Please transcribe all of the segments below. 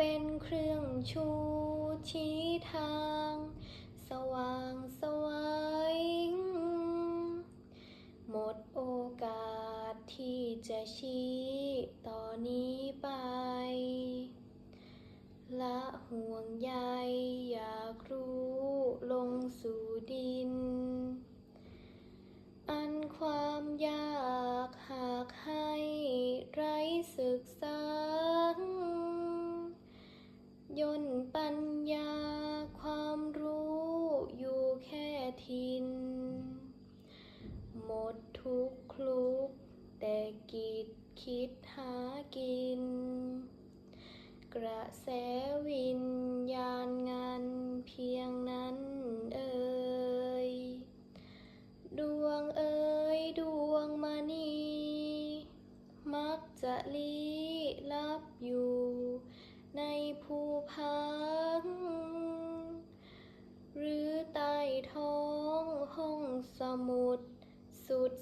ป็นเครื่องชูชี้ทาง สว่างสวัยหมดโอกาสที่จะชี้ต่อนนี้ไป ละห่วงใยอยากรู้ลงสู่ดิน อันความยากหากให้ไร้ศึกษา ย่นปัญญาความรู้อยู่แค่ทิน หมดทุกคลุก แต่กิจคิดหากิน กระแสวิญญาณงานเพียงนั้นเอ่ยดวงเอ่ยดวงมณีมักจะลี้ลับอยู่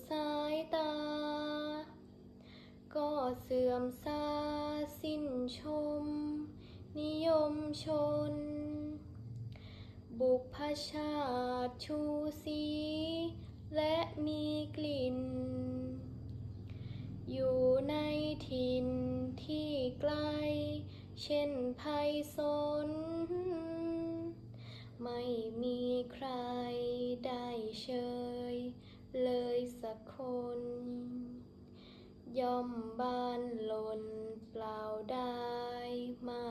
สายตา ก็เสื่อมซาสิ้นชม นิยมชน บุพชาติชูสี และมีกลิ่น อยู่ในถิ่นที่ไกล เช่นไพศ ยสักคน ย่อมบ้านหล่นเปล่าได้มา